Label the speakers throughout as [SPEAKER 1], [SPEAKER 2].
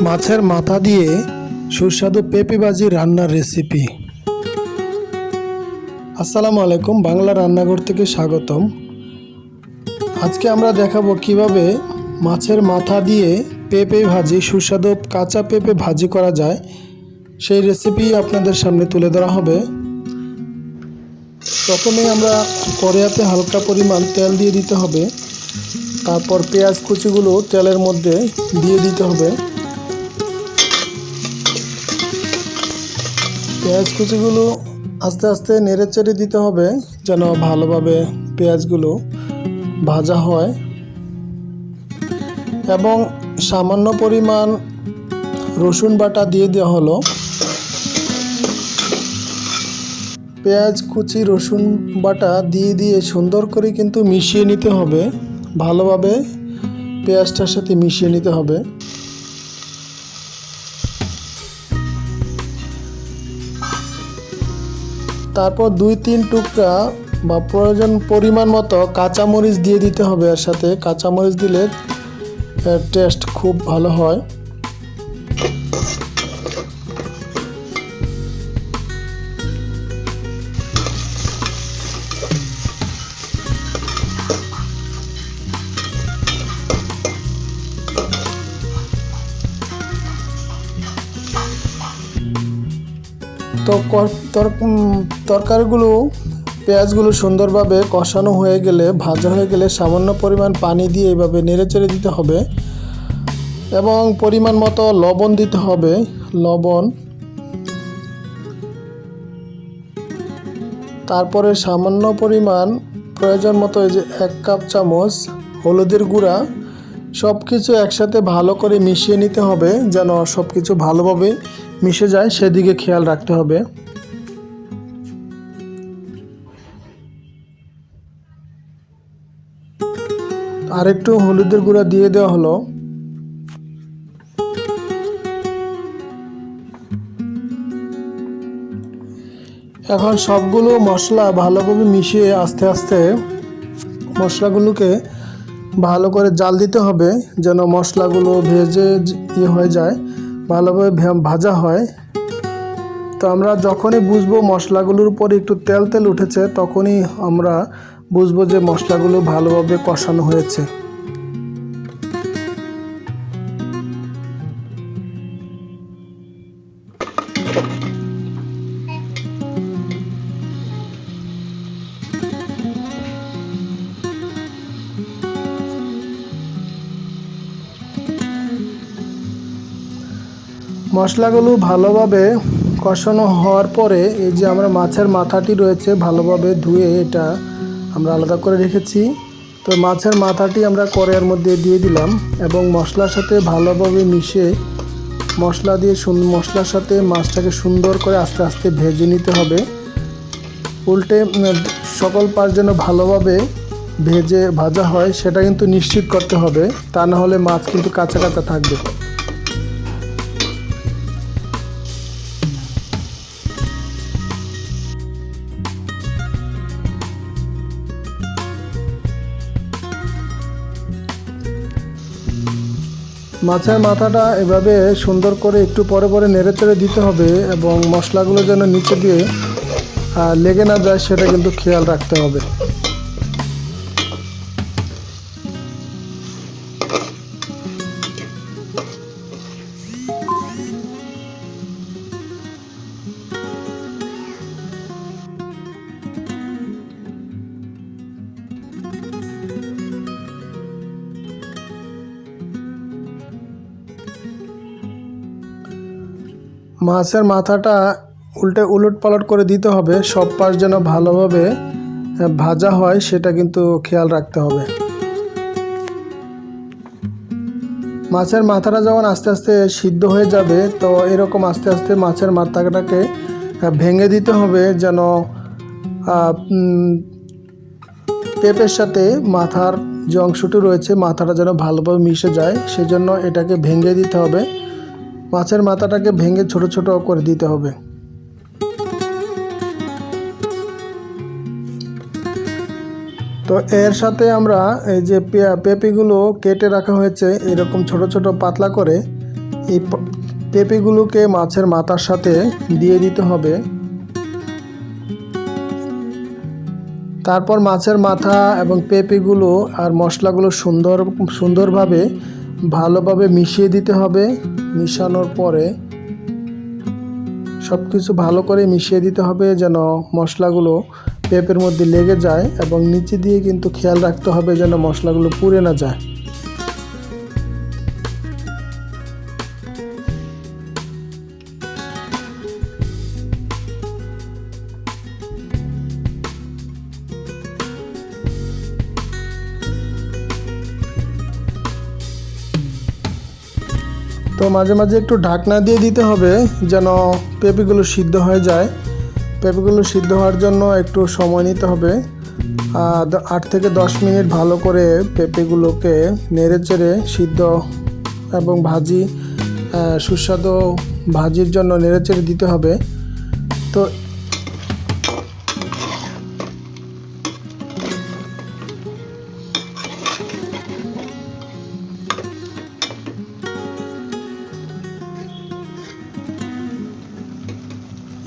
[SPEAKER 1] মাছের মাথা দিয়ে সুস্বাদু পেঁপে ভাজি রান্নার রেসিপি আসসালামু আলাইকুম, বাংলা রান্নাঘর থেকে স্বাগতম। আজকে আমরা দেখাবো কীভাবে মাছের মাথা দিয়ে পেঁপে ভাজি, সুস্বাদু কাঁচা পেঁপে ভাজি করা যায়। সেই রেসিপি আপনাদের সামনে তুলে ধরা হবে। প্রথমে আমরা কড়াইতে হালকা পরিমাণ তেল দিয়ে দিতে হবে। তারপর পেঁয়াজ কুচিগুলো তেলের মধ্যে দিয়ে দিতে হবে। পেঁয়াজ কুচিগুলো আস্তে আস্তে নেড়ে চেড়ে দিতে হবে যেন ভালোভাবে পেঁয়াজগুলো ভাজা হয়। এবং সামান্য পরিমাণ রসুন বাটা দিয়ে দেওয়া হলো। পেঁয়াজ কুচি রসুন বাটা দিয়ে দিয়ে সুন্দর করে কিন্তু মিশিয়ে নিতে হবে। ভালোভাবে পেঁয়াজটার সাথে মিশিয়ে নিতে হবে। তারপর দুই তিন টুকরা বা প্রয়োজন পরিমাণ মতো কাঁচামরিচ দিয়ে দিতে হবে এর সাথে। কাঁচামরিচ দিলে টেস্ট খুব ভালো হয়। তো কর- তর- তরকারিগুলো, পেঁয়াজগুলো সুন্দরভাবে কষানো হয়ে গেলে, ভাজা হয়ে গেলে সামান্য পরিমাণ পানি দিয়ে এভাবে নেড়েচেড়ে দিতে হবে। এবং পরিমাণ মতো লবণ দিতে হবে। লবণ। তারপরে সামান্য পরিমাণ প্রয়োজন মতো এই যে এক কাপ চামচ হলুদের গুঁড়া। সব কিছু একসাথে ভালো করে মিশিয়ে নিতে হবে, যেন সব কিছু ভালোভাবে মিশে যায়, সেদিকে খেয়াল রাখতে হবে। আর একটু হলুদের গুঁড়া দিয়ে দেওয়া হলো। এখন সবগুলো মশলা ভালোভাবে মিশিয়ে আস্তে আস্তে মশলাগুলোকে ভালো করে জাল দিতে হবে যেন মশলাগুলো ভেজে ইয়ে হয়ে যায়, ভালোভাবে ভাজা হয়। তো আমরা যখনই বুঝব মশলাগুলোর উপরে একটু তেল তেল উঠেছে, তখনই আমরা বুঝব যে মশলাগুলো ভালোভাবে কষানো হয়েছে। মশলাগুলো ভালোভাবে কষানো হওয়ার পরে এই যে আমরা মাছের মাথাটি রয়েছে, ভালোভাবে ধুয়ে এটা আমরা আলাদা করে রেখেছি। তো মাছের মাথাটি আমরা কড়াইয়ের মধ্যে দিয়ে দিলাম এবং মশলার সাথে ভালোভাবে মিশে মশলা দিয়ে মশলার সাথে মাছটাকে সুন্দর করে আস্তে আস্তে ভেজে নিতে হবে। উল্টে সকল পাশ যেন ভালোভাবে ভেজে ভাজা হয়, সেটা কিন্তু নিশ্চিত করতে হবে। তা না হলে মাছ কিন্তু কাঁচা কাঁচা থাকবে। মাছের মাথাটা এভাবে সুন্দর করে একটু পরে পরে নেড়ে চেড়ে দিতে হবে এবং মশলাগুলো যেন নিচে দিয়ে লেগে না যায় সেটা কিন্তু খেয়াল রাখতে হবে। মাছের মাথাটা উল্টে উলট পালট করে দিতে হবে। সব পাশ যেন ভালোভাবে ভাজা হয়, সেটা কিন্তু খেয়াল রাখতে হবে। মাছের মাথাটা যখন আস্তে আস্তে সিদ্ধ হয়ে যাবে, তো এরকম আস্তে আস্তে মাছের মাথাটাকে ভেঙে দিতে হবে যেন পেঁপের সাথে মাথার যে অংশটি রয়েছে, মাথাটা যেন ভালোভাবে মিশে যায়, সেজন্য এটাকে ভেঙে দিতে হবে। মাছের মাথাটাকে ভেঙে ছোট ছোট করে দিতে হবে। তো এর সাথে আমরা এই যে পেঁপেগুলো কেটে রাখা হয়েছে, এরকম ছোট ছোট পাতলা করে, এই পেঁপেগুলোকে মাছের মাথার সাথে দিয়ে দিতে হবে। তারপর মাছের মাথা এবং পেঁপেগুলো আর মশলাগুলো সুন্দর, সুন্দরভাবে, ভালোভাবে মিশিয়ে দিতে হবে। মিশানোর পরে সব কিছু ভালো করে মিশিয়ে দিতে হবে যেন মশলাগুলো পেঁপের মধ্যে লেগে যায় এবং নিচে দিয়ে কিন্তু খেয়াল রাখতে হবে যেন মশলাগুলো পুড়ে না যায়। তো মাঝে মাঝে একটু ঢাকনা দিয়ে দিতে হবে যেন পেঁপেগুলো সিদ্ধ হয়ে যায়। পেঁপেগুলো সিদ্ধ হওয়ার জন্য একটু সময় নিতে হবে। আট থেকে দশ মিনিট ভালো করে পেঁপেগুলোকে নেড়ে চেড়ে সিদ্ধ এবং ভাজি সুস্বাদু ভাজির জন্য নেড়ে চেড়ে দিতে হবে। তো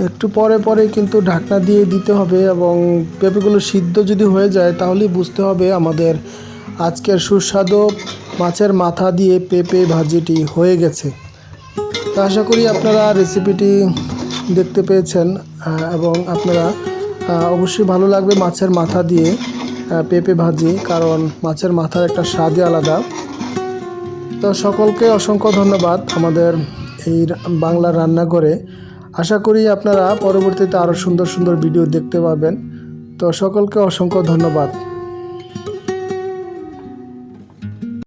[SPEAKER 1] একটু পরে পরে কিন্তু ঢাকনা দিয়ে দিতে হবে এবং পেঁপেগুলো সিদ্ধ যদি হয়ে যায় তাহলেই বুঝতে হবে আমাদের আজকের সুস্বাদু মাছের মাথা দিয়ে পেঁপে ভাজিটি হয়ে গেছে। তো আশা করি আপনারা রেসিপিটি দেখতে পেয়েছেন এবং আপনারা অবশ্যই ভালো লাগবে মাছের মাথা দিয়ে পেঁপে ভাজি, কারণ মাছের মাথার একটা স্বাদই আলাদা। তো সকলকে অসংখ্য ধন্যবাদ আমাদের এই বাংলা রান্নাঘরে। আশা করি আপনারা পরবর্তীতে আরও সুন্দর সুন্দর ভিডিও দেখতে পাবেন। তো সকলকে অসংখ্য ধন্যবাদ।